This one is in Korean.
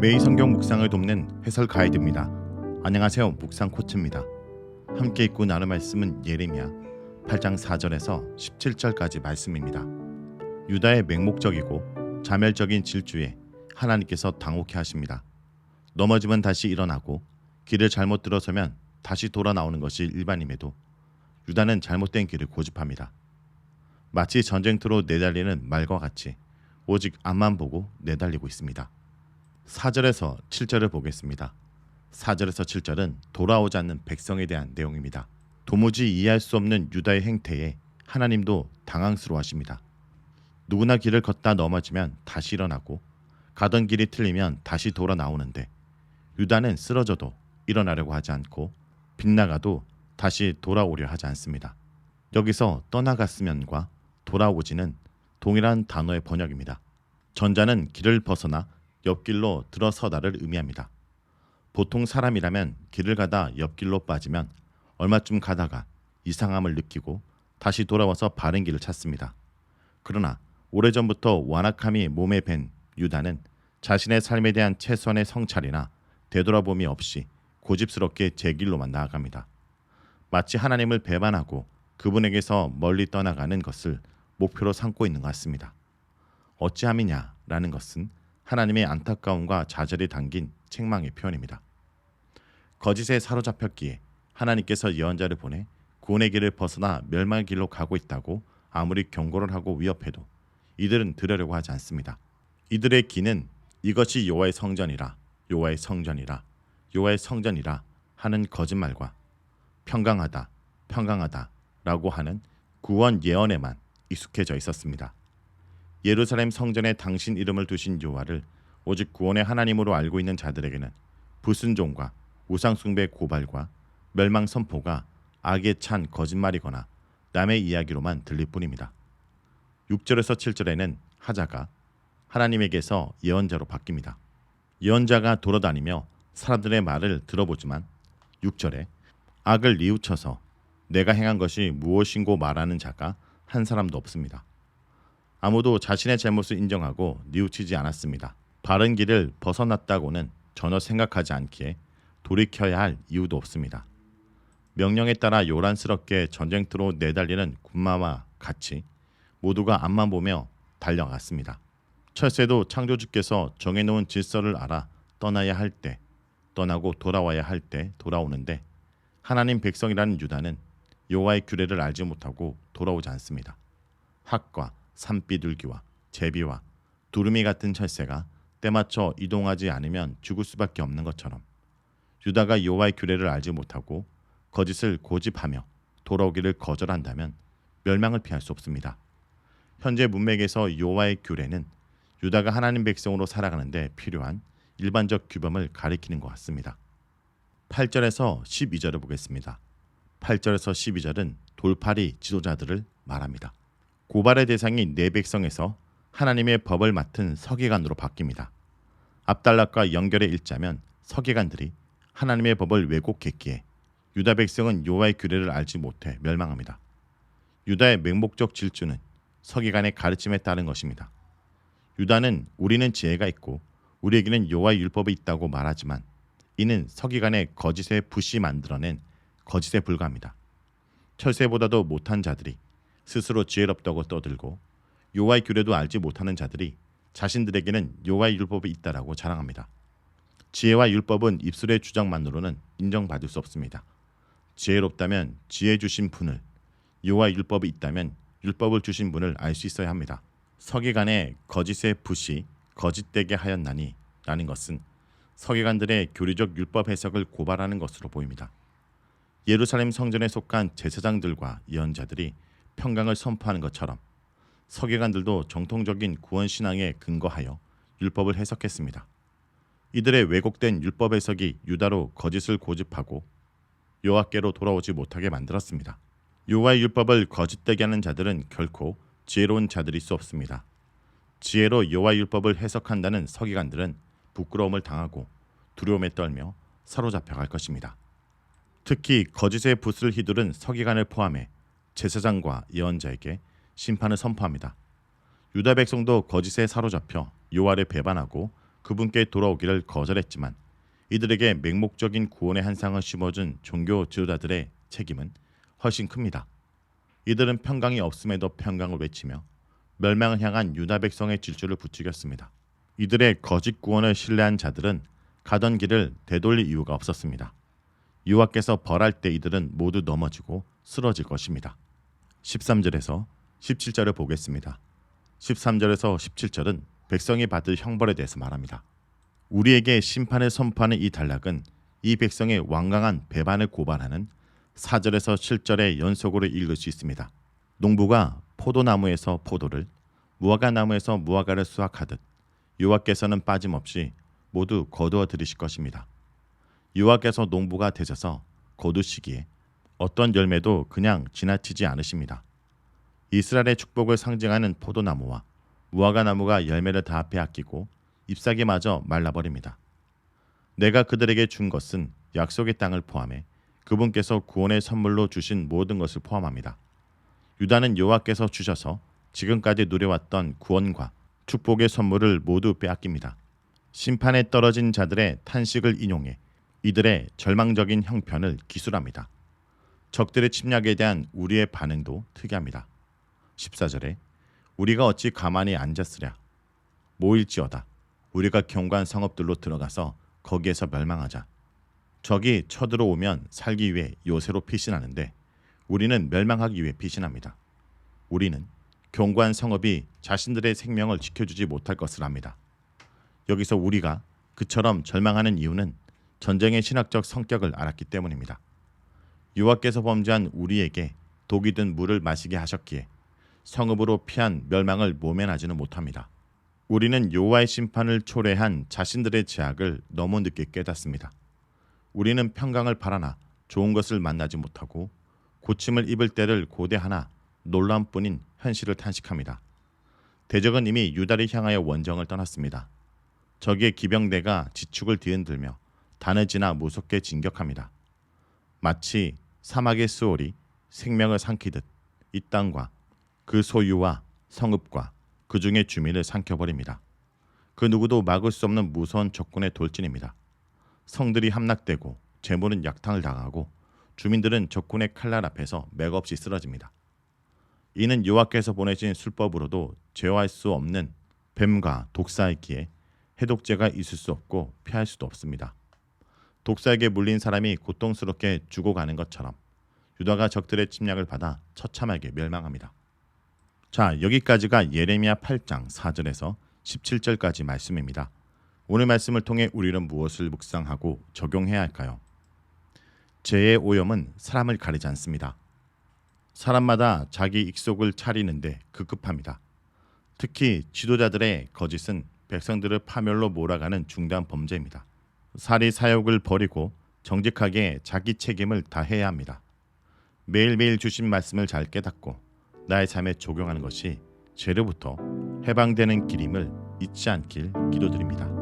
매일 성경 묵상을 돕는 해설 가이드입니다. 안녕하세요. 묵상 코치입니다. 함께 읽고 나눌 말씀은 예레미야 8장 4절에서 17절까지 말씀입니다. 유다의 맹목적이고 자멸적인 질주에 하나님께서 당혹해 하십니다. 넘어지면 다시 일어나고 길을 잘못 들어서면 다시 돌아 나오는 것이 일반임에도 유다는 잘못된 길을 고집합니다. 마치 전쟁터로 내달리는 말과 같이 오직 앞만 보고 내달리고 있습니다. 4절에서 7절을 보겠습니다. 4절에서 7절은 돌아오지 않는 백성에 대한 내용입니다. 도무지 이해할 수 없는 유다의 행태에 하나님도 당황스러워하십니다. 누구나 길을 걷다 넘어지면 다시 일어나고 가던 길이 틀리면 다시 돌아 나오는데 유다는 쓰러져도 일어나려고 하지 않고 빗나가도 다시 돌아오려 하지 않습니다. 여기서 떠나갔으면과 돌아오지는 동일한 단어의 번역입니다. 전자는 길을 벗어나 옆길로 들어서다를 의미합니다. 보통 사람이라면 길을 가다 옆길로 빠지면 얼마쯤 가다가 이상함을 느끼고 다시 돌아와서 바른 길을 찾습니다. 그러나 오래전부터 완악함이 몸에 밴 유다는 자신의 삶에 대한 최소한의 성찰이나 되돌아봄이 없이 고집스럽게 제 길로만 나아갑니다. 마치 하나님을 배반하고 그분에게서 멀리 떠나가는 것을 목표로 삼고 있는 것 같습니다. 어찌함이냐라는 것은 하나님의 안타까움과 좌절이 담긴 책망의 표현입니다. 거짓에 사로잡혔기에 하나님께서 예언자를 보내 구원의 길을 벗어나 멸망의 길로 가고 있다고 아무리 경고를 하고 위협해도 이들은 들으려고 하지 않습니다. 이들의 기는 이것이 여호와의 성전이라 여호와의 성전이라 여호와의 성전이라 하는 거짓말과 평강하다 평강하다라고 하는 구원 예언에만 익숙해져 있었습니다. 예루살렘 성전에 당신 이름을 두신 여호와를 오직 구원의 하나님으로 알고 있는 자들에게는 불순종과 우상 숭배 고발과 멸망 선포가 악에 찬 거짓말이거나 남의 이야기로만 들릴 뿐입니다. 6절에서 7절에는 하자가 하나님에게서 예언자로 바뀝니다. 예언자가 돌아다니며 사람들의 말을 들어보지만 6절에 악을 뉘우쳐서 내가 행한 것이 무엇인고 말하는 자가 한 사람도 없습니다. 아무도 자신의 잘못을 인정하고 뉘우치지 않았습니다. 바른 길을 벗어났다고는 전혀 생각하지 않기에 돌이켜야 할 이유도 없습니다. 명령에 따라 요란스럽게 전쟁터로 내달리는 군마와 같이 모두가 앞만 보며 달려갔습니다. 철새도 창조주께서 정해놓은 질서를 알아 떠나야 할 때, 떠나고 돌아와야 할 때 돌아오는데 하나님 백성이라는 유다는 여호와의 규례를 알지 못하고 돌아오지 않습니다. 학과 산비둘기와 제비와 두루미 같은 철새가 때맞춰 이동하지 않으면 죽을 수밖에 없는 것처럼 유다가 여호와의 규례를 알지 못하고 거짓을 고집하며 돌아오기를 거절한다면 멸망을 피할 수 없습니다. 현재 문맥에서 여호와의 규례는 유다가 하나님 백성으로 살아가는데 필요한 일반적 규범을 가리키는 것 같습니다. 8절에서 12절을 보겠습니다. 8절에서 12절은 돌팔이 지도자들을 말합니다. 고발의 대상이 내 백성에서 하나님의 법을 맡은 서기관으로 바뀝니다. 압달락과 연결해 읽자면 서기관들이 하나님의 법을 왜곡했기에 유다 백성은 요하의 규례를 알지 못해 멸망합니다. 유다의 맹목적 질주는 서기관의 가르침에 따른 것입니다. 유다는 우리는 지혜가 있고 우리에게는 여호와의 율법이 있다고 말하지만 이는 서기관의 거짓의 붓이 만들어낸 거짓에 불과합니다. 철새보다도 못한 자들이 스스로 지혜롭다고 떠들고 요하의 규례도 알지 못하는 자들이 자신들에게는 요하의 율법이 있다라고 자랑합니다. 지혜와 율법은 입술의 주장만으로는 인정받을 수 없습니다. 지혜롭다면 지혜 주신 분을 요하의 율법이 있다면 율법을 주신 분을 알 수 있어야 합니다. 서기관의 거짓의 붓이 거짓되게 하였나니 라는 것은 서기관들의 교리적 율법 해석을 고발하는 것으로 보입니다. 예루살렘 성전에 속한 제사장들과 예언자들이 평강을 선포하는 것처럼 서기관들도 정통적인 구원 신앙에 근거하여 율법을 해석했습니다. 이들의 왜곡된 율법 해석이 유다로 거짓을 고집하고 여호와께로 돌아오지 못하게 만들었습니다. 여호와의 율법을 거짓되게 하는 자들은 결코 지혜로운 자들일 수 없습니다. 지혜로 여호와 율법을 해석한다는 서기관들은 부끄러움을 당하고 두려움에 떨며 사로잡혀 갈 것입니다. 특히 거짓의 붓을 휘두른 서기관을 포함해 제사장과 예언자에게 심판을 선포합니다. 유다 백성도 거짓에 사로잡혀 요하를 배반하고 그분께 돌아오기를 거절했지만 이들에게 맹목적인 구원의 한상을 심어준 종교 지도자들의 책임은 훨씬 큽니다. 이들은 평강이 없음에도 평강을 외치며 멸망을 향한 유다 백성의 질주를 부추겼습니다. 이들의 거짓 구원을 신뢰한 자들은 가던 길을 되돌릴 이유가 없었습니다. 여호와께서 벌할 때 이들은 모두 넘어지고 쓰러질 것입니다. 13절에서 17절을 보겠습니다. 13절에서 17절은 백성이 받을 형벌에 대해서 말합니다. 우리에게 심판을 선포하는 이 단락은 이 백성의 완강한 배반을 고발하는 4절에서 7절의 연속으로 읽을 수 있습니다. 농부가 포도나무에서 포도를 무화과 나무에서 무화과를 수확하듯 여호와께서는 빠짐없이 모두 거두어 들이실 것입니다. 여호와께서 농부가 되셔서 거두시기에 어떤 열매도 그냥 지나치지 않으십니다. 이스라엘의 축복을 상징하는 포도나무와 무화과 나무가 열매를 다 빼앗기고 잎사귀마저 말라버립니다. 내가 그들에게 준 것은 약속의 땅을 포함해 그분께서 구원의 선물로 주신 모든 것을 포함합니다. 유다는 여호와께서 주셔서 지금까지 누려왔던 구원과 축복의 선물을 모두 빼앗깁니다. 심판에 떨어진 자들의 탄식을 인용해 이들의 절망적인 형편을 기술합니다. 적들의 침략에 대한 우리의 반응도 특이합니다. 14절에 우리가 어찌 가만히 앉았으랴 모일지어다 우리가 경관 성읍들로 들어가서 거기에서 멸망하자 적이 쳐들어오면 살기 위해 요새로 피신하는데 우리는 멸망하기 위해 피신합니다. 우리는 경관 성읍이 자신들의 생명을 지켜주지 못할 것을 압니다. 여기서 우리가 그처럼 절망하는 이유는 전쟁의 신학적 성격을 알았기 때문입니다. 여호와께서 범죄한 우리에게 독이 든 물을 마시게 하셨기에 성읍으로 피한 멸망을 모면하지는 못합니다. 우리는 여호와의 심판을 초래한 자신들의 죄악을 너무 늦게 깨닫습니다. 우리는 평강을 바라나 좋은 것을 만나지 못하고 고침을 입을 때를 고대하나 놀라운 뿐인 현실을 탄식합니다. 대적은 이미 유다를 향하여 원정을 떠났습니다. 적의 기병대가 지축을 뒤흔들며 다느지나 무섭게 진격합니다. 마치 사막의 수월이 생명을 삼키듯 이 땅과 그 소유와 성읍과 그 중의 주민을 삼켜버립니다. 그 누구도 막을 수 없는 무서운 적군의 돌진입니다. 성들이 함락되고 재물은 약탕을 당하고 주민들은 적군의 칼날 앞에서 맥없이 쓰러집니다. 이는 여호와께서 보내신 술법으로도 제어할 수 없는 뱀과 독사이기에 해독제가 있을 수 없고 피할 수도 없습니다. 독사에게 물린 사람이 고통스럽게 죽어가는 것처럼 유다가 적들의 침략을 받아 처참하게 멸망합니다. 자, 여기까지가 예레미야 8장 4절에서 17절까지 말씀입니다. 오늘 말씀을 통해 우리는 무엇을 묵상하고 적용해야 할까요? 죄의 오염은 사람을 가리지 않습니다. 사람마다 자기 익속을 차리는데 급급합니다. 특히 지도자들의 거짓은 백성들을 파멸로 몰아가는 중대한 범죄입니다. 사리 사욕을 버리고 정직하게 자기 책임을 다해야 합니다. 매일매일 주신 말씀을 잘 깨닫고 나의 삶에 적용하는 것이 죄로부터 해방되는 길임을 잊지 않길 기도드립니다.